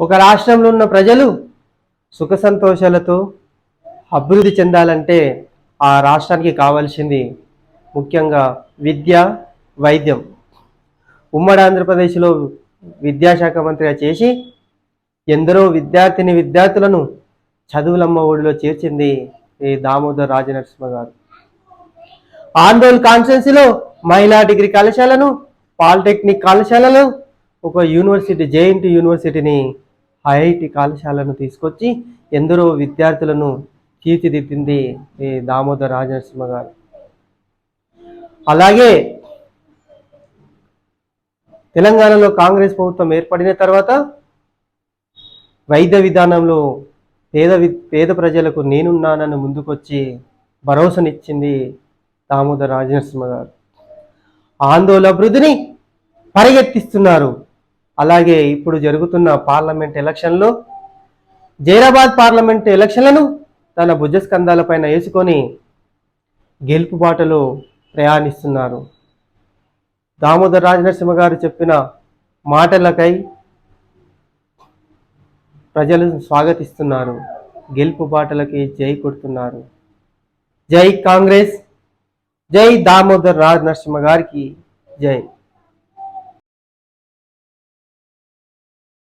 ఒక రాష్ట్రంలో ఉన్న ప్రజలు సుఖ సంతోషాలతో అభివృద్ధి చెందాలంటే ఆ రాష్ట్రానికి కావాల్సింది ముఖ్యంగా విద్య వైద్యం. ఉమ్మడి ఆంధ్రప్రదేశ్లో విద్యాశాఖ మంత్రిగా చేసి ఎందరో విద్యార్థిని విద్యార్థులను చదువులమ్మ ఒడిలో చేర్చింది ఈ దామోదర్ రాజనరసింహ గారు. ఆందోళన కాన్స్టిట్యున్సీలో మహిళా డిగ్రీ కళాశాలను పాలిటెక్నిక్ కళాశాలలో ఒక యూనివర్సిటీ జేఎన్టీ యూనివర్సిటీని ఐఐటి కళాశాలను తీసుకొచ్చి ఎందరో విద్యార్థులను తీర్చిదిద్దింది ఈ దామోదర్ రాజనరసింహ గారు. అలాగే తెలంగాణలో కాంగ్రెస్ ప్రభుత్వం ఏర్పడిన తర్వాత వైద్య విధానంలో పేద వి పేద ప్రజలకు నేనున్నానని ముందుకొచ్చి భరోసానిచ్చింది దామోదర్ రాజనరసింహ గారు. ఆందోళన అభివృద్ధిని పరిగెత్తిస్తున్నారు అలాగే ఇప్పుడు జరుగుతున్న పార్లమెంట్ ఎలక్షన్లో జైరాబాద్ పార్లమెంట్ ఎలక్షన్లను తన భుజస్కంధాలపైన వేసుకొని గెలుపు బాటలో ప్రయాణిస్తున్నారు. దామోదర్ రాజనరసింహ గారు చెప్పిన మాటలకై ప్రజలు స్వాగతిస్తున్నారు. గెలుపు బాటలకి జై కొడుతున్నారు. జై కాంగ్రెస్ జై దామోదర్ రాజ్ నరసింహ గారికి జై.